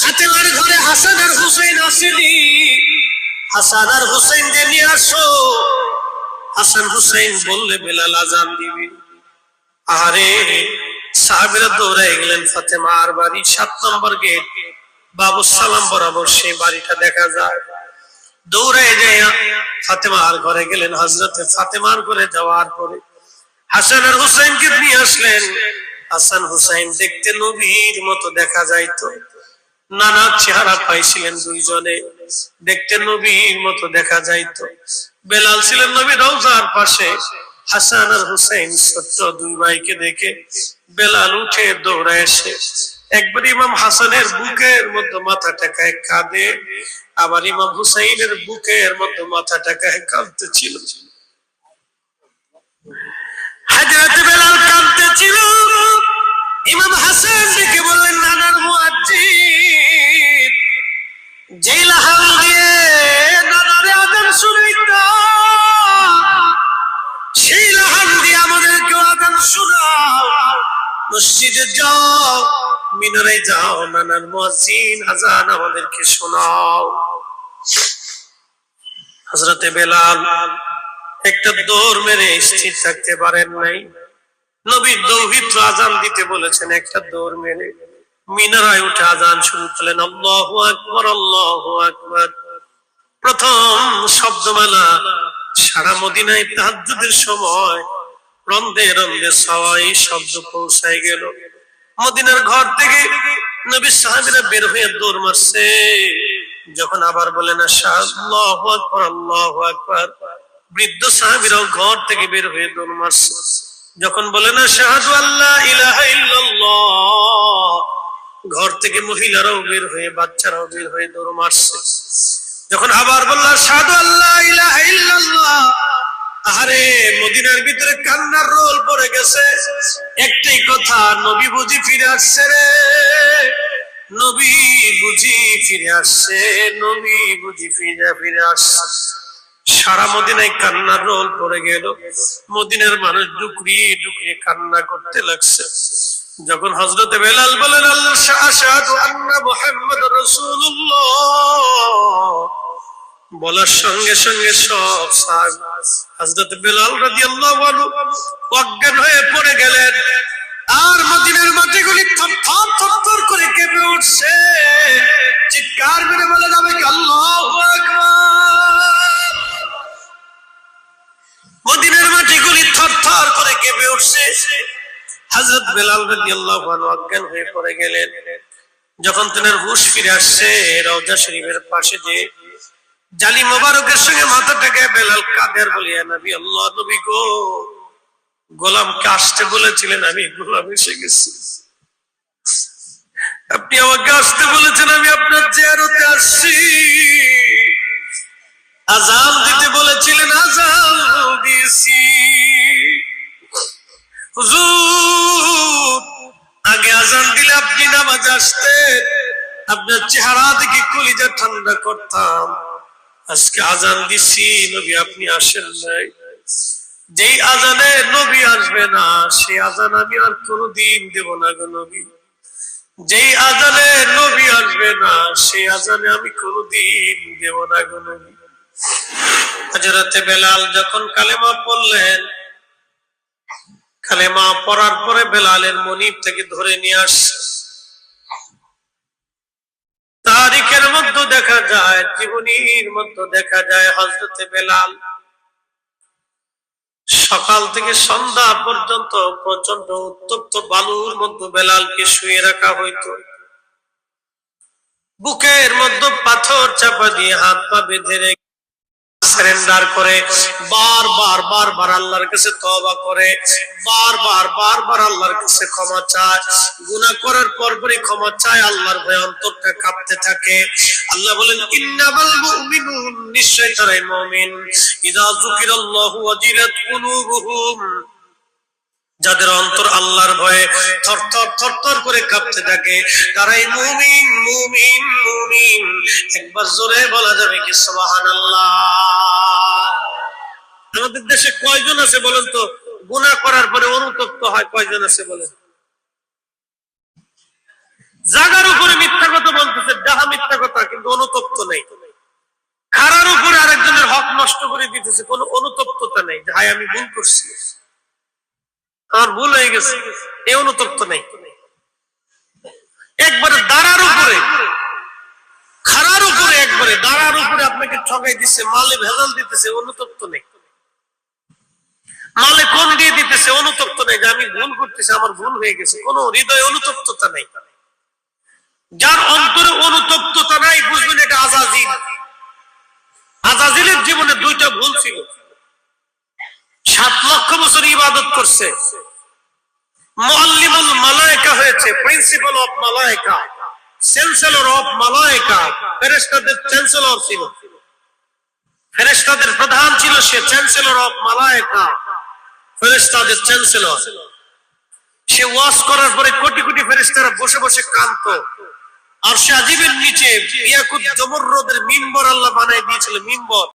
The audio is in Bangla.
ফাতেমার ঘরে হাসান আর হুসেন আসেনি হাসান আর হুসেন যে নিয়ে আসো হাসান হুসেন বললে বেলাল আজান দিবে। আরে সাহাবিরা দৌড়াই গেলেন ফাতেমার বাড়ি সাত নম্বর গেট বাবু সালাম বরাবর সেই বাড়িটা দেখা যায়। দৌড়ে যায় ঘরে গেলেন হজরতে ফাতেমার ঘরে যাওয়ার পরে হাসান আর হুসাইনকে নিয়ে আসলেন? হাসান, হুসাইন দেখতে নবীর মতো দেখা যাইতো। নানা চেহারা পাইছিলেন দুইজনে। দেখতে নবীর মতো দেখা যাইতো। বেলাল ছিলেন নবী রওজার পাশে। হাসান আর হুসাইন ছোট্ট দুই ভাইকে দেখে বেলাল উঠে দৌড়ে এসে। একবার ইমাম হাসানের বুকের মধ্যে মাথা টাকায় কাঁদে। আবার ইমাম হুসাইনের বুকের মধ্যে মাথা টাকায় কাঁদতে কাঁদতেছিল। হাজরত বেলাল কাঁদতেছিল। ইমাম হাসান ডেকে বললেন, নানার মুয়াজ্জিন যেই লাহাল দিয়ে নানারে আদান শুনাইতা, সেই লাহান দিয়ে আমাদেরকে আদান শোনাও। মসজিদে যাও, মিনারে যাও, নানার মুয়াজ্জিন আজান আমাদেরকে শোনাও। হযরতে বেলাল একটা দৌড় মেরে স্থির থাকতে পারেন নাই। নবী দৌহিত্র আজান দিতে বলেছেন, একটা দৌড় মেরে মিনারায় উঠে আজান শুরু করলেন। আল্লাহ আকবর আল্লাহ আকবর। প্রথম শব্দমালা সারা মদিনায় তাহাজ্জুদের সময় রন্ধে রন্ধে সবাই শব্দ পৌঁছায় গেল। মদিনার ঘর থেকে নবী সাহাবিরা বের হয়ে দৌড় মারছে। যখন আবার বলেন আল্লাহ আকবর আল্লাহ আকবর। বৃদ্ধ সাহাবিরাও ঘর থেকে বের হয়ে দৌড় মারছে। যখন বলে না, শাহাদু আল্লাহ ঘর থেকে মহিলারাও বের হয়ে, বাচ্চারাও বের হয়ে দৌড় মারছে। যখন আবার বললাম শাহাদু আল্লাহ ইলাহা আরে মদিনার ভিতরে কান্নার রোল পড়ে গেছে। একটাই কথা, নবী বুঝি ফিরে আসছে রে। নবী বুঝি ফিরে আসছে, নবী বুঝি ফিরে ফিরে আসছে। সারা মদিনায় কান্নার রোল পড়ে গেল। মদিনার মানুষ ডুকরিয়ে ডুকরিয়ে কান্না করতে লাগছে। যখন হজরতে বেলাল বলেন, আল্লাহ বলার সঙ্গে সঙ্গে সব হজরত বেলাল রাদিয়াল্লাহু আনহু অজ্ঞান হয়ে পড়ে গেলেন। আর মদিনার মাটিগুলি থরথর থর করে কেঁপে উঠছে। চিৎকার মেরে বলে বেলাল রাদিয়াল্লাহু আনহু অজ্ঞান হয়ে পড়ে গেলেন। যখন তেনার হুশ ফিরে আসছে, রওজা শরীফের পাশে যে জালি মোবারকের সঙ্গে মাথাটাকে বেলাল কাদের বলিয়া, নবী আল্লাহ, নবী গো, গোলামকে আসতে বলেছিলেন, আমি গোলাম এসে গেছি। আপনি আমাকে আসতে বলেছেন, আমি আপনার জিয়ারতে আসছি। আজান দিতে বলেছিলেন, আজান চেহারা দেখে কলিজা ঠান্ডা করতাম। আজকে আজান দিছি, নবী আপনি আসেন নাই। যেই আজানে নবী আসবে না, সেই আজান আমি আর কোনোদিন দেব না গো নবী। যেই আজানে নবী আসবে না, সেই আজানে আমি কোনোদিন দেব না গো নবী। হজরতে বেলাল যখন কালেমা পড়লেন, কালেমা পড়ার পরে বেলালের মনিব থেকে ধরে নিয়ে আসছে। তারিখের মধ্যে দেখা যায়, জীবনীর মধ্যে দেখা যায় হজরতে বেলাল। সকাল থেকে সন্ধ্যা পর্যন্ত প্রচণ্ড উত্তপ্ত বালুর মধ্যে বেলালকে শুয়ে রাখা হইত। বুকের মধ্যে পাথর চাপা দিয়ে হাত পা বেঁধে রেখে সারেন্ডার করে বারবার বারবার আল্লাহর কাছে তওবা করে বারবার বারবার আল্লাহর কাছে ক্ষমা চায়। গুনাহ করার পরপরই ক্ষমা চায়, আল্লাহর ভয়ে অন্তরটা কাঁপতে থাকে। আল্লাহ বলেন, ইন্নামাল মুমিনুন নিশ্চয় তারাই মুমিন। ইযা যুকিরাল্লাহু ওয়াজিলাত কুলুবুহুম। যাদের অন্তর আল্লাহর ভয়ে থরথর থরথর করে কাঁপতে থাকে, তারাই মুমিন মুমিন মুমিন। একবার জোরে বলা যাবে কি, সুবহানাল্লাহ। আমাদের দেশে কয়জন আছে বলেন তো? গুনাহ করার পরে অনুতপ্ত হয়, কয়জন আছে বলে জাগার উপরে মিথ্যা কথা বলতেছে ডাহা মিথ্যা কথা, কিন্তু অনুতপ্ত নেই। খারার উপরে আরেকজনের হক নষ্ট করে দিতেছে, কোনো অনুতপ্ততা নেই। যে, হায়, আমি ভুল করছি। আমার ভুল হয়ে গেছে। এই অনুতপ্ত নেই। একবারে দাঁড়ার উপরে খারার উপরে একবারে, দাঁড়ার উপরে আপনাকে ঠকাই দিচ্ছে মালে ভেজাল দিতেছে, অনুতপ্ত নেই। মালে কোন দিয়ে দিতেছে, অনুতপ্ত নেই যে আমি ভুল করতেছি, আমার ভুল হয়ে গেছে। কোন হৃদয় অনুতপ্ততা নেই। যার অন্তরে ইবাদত করছে। মুআল্লিমুল মালায়েকা হয়েছে প্রিন্সিপাল অফ মালায়েকা। চ্যান্সেলর অফ মালায়েকা। ফেরেশতাদের চ্যান্সেলর ছিল। ফেরেশতাদের প্রধান ছিল সে চ্যান্সেলর অফ মালায়েকা। ফেরেশতাদের চ্যান্সেলর সে ওয়াজ করার পরে কোটি কোটি ফেরেশতারা বসে বসে কাঁদত। আর সে আজিবের নিচে ইয়াকুত জমররদের মিম্বর আল্লাহ বানাই দিয়েছিল, মিম্বর।